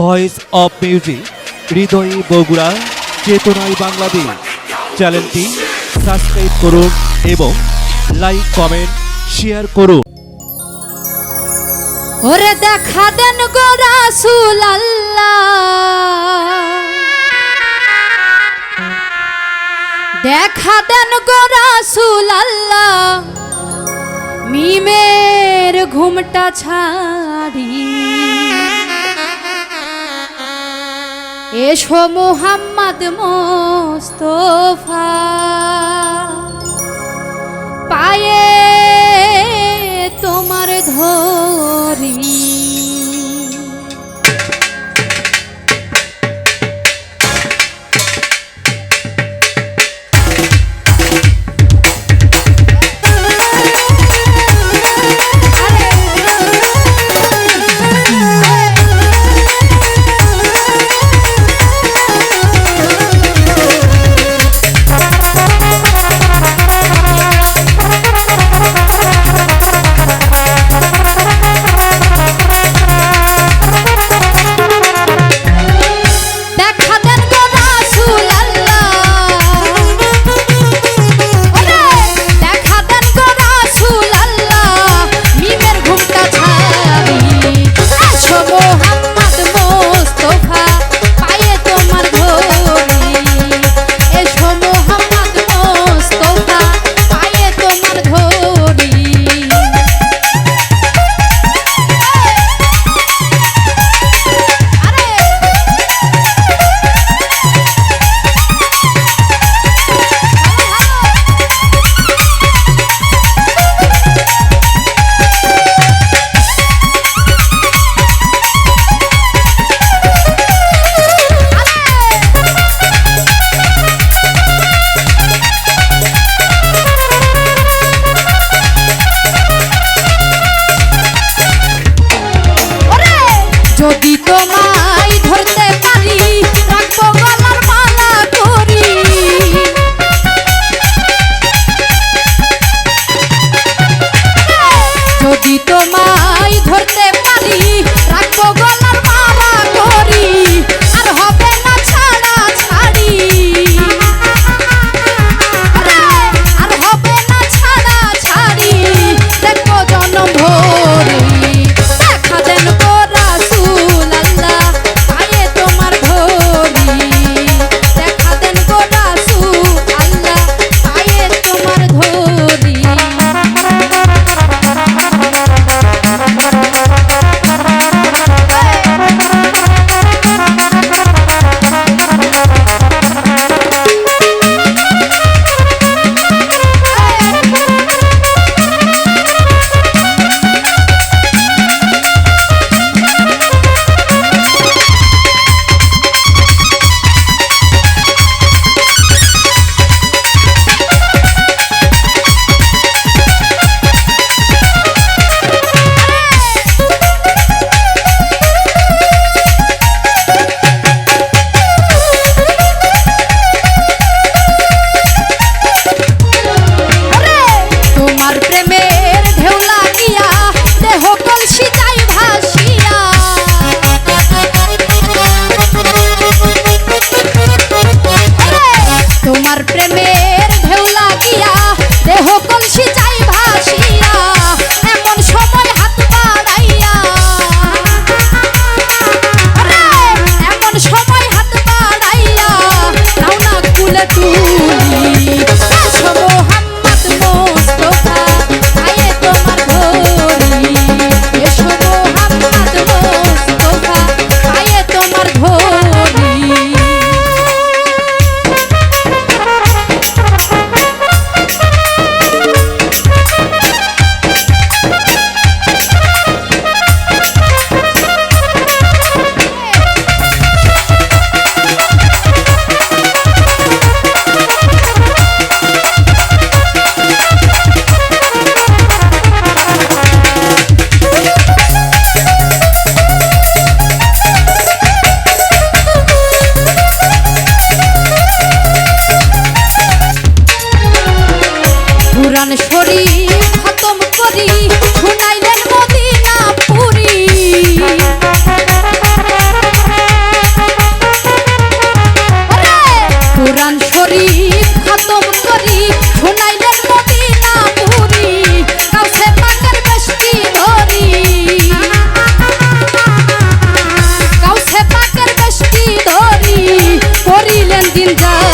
Voice of music হৃদয়ে বগুড়া চেতনায় বাংলাদেশ চ্যানেলটি সাবস্ক্রাইব করুন এবং লাইক কমেন্ট শেয়ার করুন। ওরে দেখা দেন গো রাসুল দেখা দেন গো রাসুল আল্লাহ মিমের ঘুমটা ছাড়ি। এসো মুহাম্মদ মোস্তফা। পায়ে তোমার ধরি ভুলি কোরআন খতম করি, শুনাইলেন মদিনা পুরি কোরআন শরীফ খতম করি, শুনাইলেন মদিনা পুরি কাছে পাকের বেশটি ধরি। কাছে পাকের বেশটি ধরি। করিলেন দিন যায়